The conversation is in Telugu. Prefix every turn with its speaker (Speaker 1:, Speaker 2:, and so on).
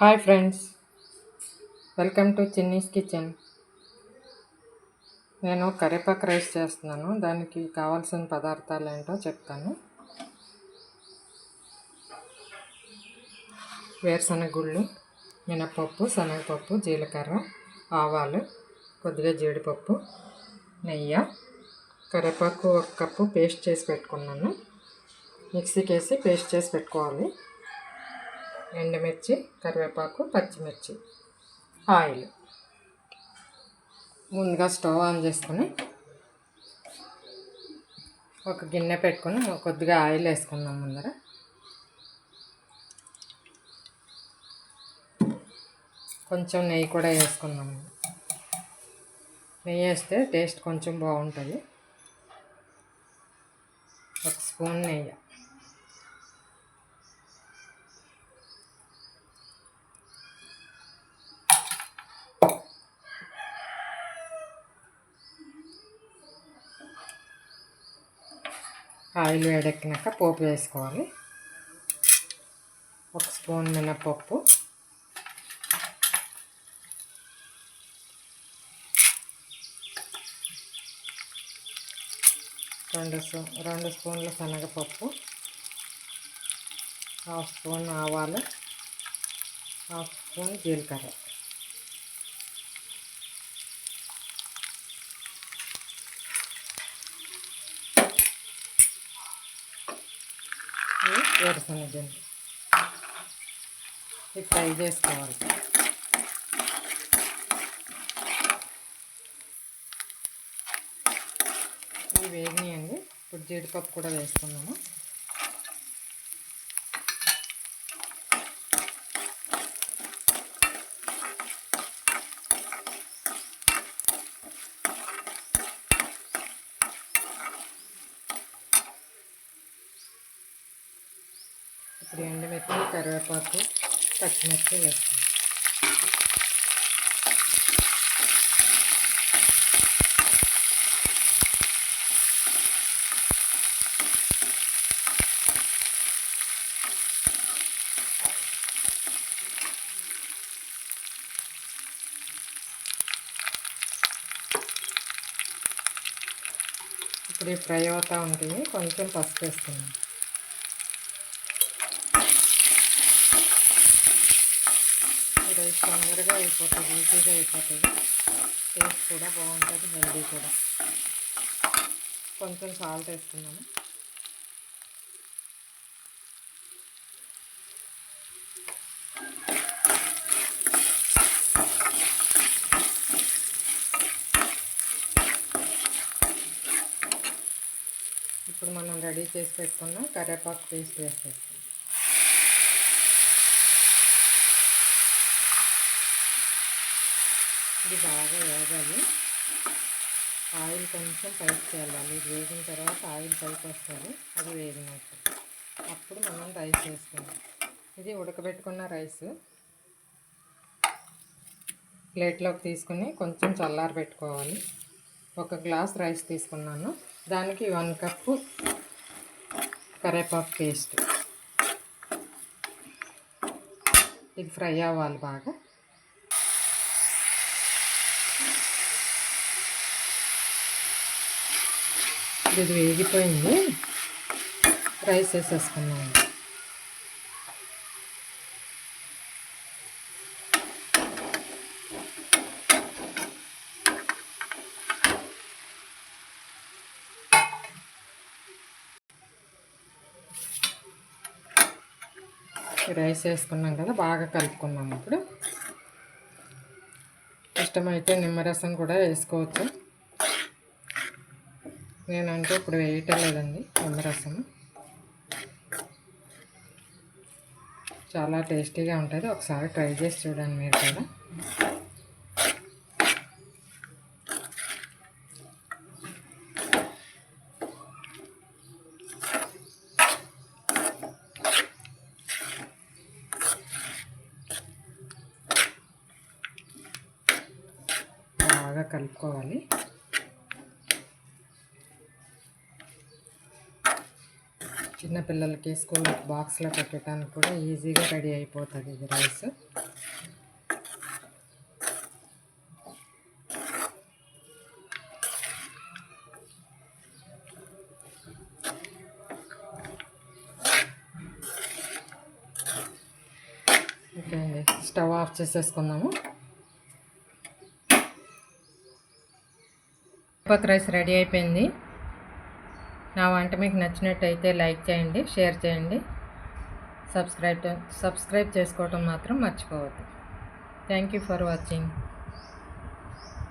Speaker 1: Hi friends welcome to Chinni's kitchen నేను కరివేపాకు రైస్ చేస్తున్నాను. దానికి కావాల్సిన పదార్థాలు ఏంటో చెప్తాను. వేరుశనగ గుళ్ళు మినపప్పు శనగపప్పు జీలకర్ర ఆవాలు కొద్దిగా జీడిపప్పు నెయ్యి కరేపాకు ఒక కప్పు పేస్ట్ చేసి పెట్టుకున్నాను. మిక్సీకి వేసి పేస్ట్ చేసి పెట్టుకోవాలి. ఎండుమిర్చి కరివేపాకు పచ్చిమిర్చి ఆయిల్. ముందుగా స్టవ్ ఆన్ చేసుకొని ఒక గిన్నె పెట్టుకొని కొద్దిగా ఆయిల్ వేసుకుందాం ముందర. కొంచెం నెయ్యి కూడా వేసుకుందాం. నెయ్యి వేస్తే టేస్ట్ కొంచెం బాగుంటుంది. ఒక స్పూన్ నెయ్యి. ఆయిల్ వేడెక్కినాక పోపు వేసుకోవాలి. ఒక స్పూన్ మినపప్పు. రెండు స్పూ రెండు స్పూన్ల శనగపప్పు. హాఫ్ స్పూన్ ఆవాలు. హాఫ్ స్పూన్ జీలకర్ర. వేరుశనగ ఇది ఫ్రై చేసుకోవాలి ఇవి వేగినాయండి ఇప్పుడు జీడిపప్పు కూడా వేసుకున్నాము ఇప్పుడు ఎండుమిర్చి కరివేపాకు పచ్చిమిర్చి వేస్తాం ఇప్పుడు ఫ్రై అవుతూ ఉంటుంది. కొంచెం పసుపు వేస్తున్నాం రైస్ తొందరగా అయిపోతుంది ఈజీగా అయిపోతుంది టేస్ట్ కూడా బాగుంటుంది హెల్దీ కూడా. కొంచెం సాల్ట్ వేస్తున్నాను ఇప్పుడు మనం రెడీ చేసి పెట్టుకున్న కరివేపాకు పేస్ట్ వేసేస్తాం ఇది బాగా వేగాలి. ఆయిల్ కొంచెం పైకి చేయాలి ఇది వేగిన తర్వాత ఆయిల్ పైకి వస్తుంది. అది వేగినట్టు. అప్పుడు మనం రైస్ వేసుకుందాం. ఇది ఉడకబెట్టుకున్న రైస్. ప్లేట్లోకి తీసుకుని కొంచెం చల్లారి పెట్టుకోవాలి. ఒక గ్లాస్ రైస్ తీసుకున్నాను. దానికి వన్ కప్పు కరేపాకు పేస్ట్. ఇది ఫ్రై అవ్వాలి బాగా. ఇది వేగిపోయింది. రైస్ వేసేసుకున్నాము రైస్ వేసుకున్నాం కదా బాగా కలుపుకున్నాం ఇప్పుడు. ఇష్టమైతే నిమ్మరసం కూడా వేసుకోవచ్చు. నేనంటే ఇప్పుడు వేయటం లేదండి నిమ్మరసం చాలా టేస్టీగా ఉంటుంది ఒకసారి ట్రై చేసి చూడండి మీరు కూడా. బాగా కలుపుకోవాలి. చిన్నపిల్లలకి స్కూల్ బాక్స్లో పెట్టడానికి కూడా ఈజీగా రెడీ అయిపోతుంది ఇది రైస్. ఓకే అండి స్టవ్ ఆఫ్ చేసేసుకుందాము. పక్ రైస్ రెడీ అయిపోయింది. నా వంట మీకు నచ్చినట్టయితే లైక్ చేయండి షేర్ చేయండి. సబ్స్క్రైబ్ సబ్స్క్రైబ్ చేసుకోవటం మాత్రం మర్చిపోవద్దు. Thank you for watching.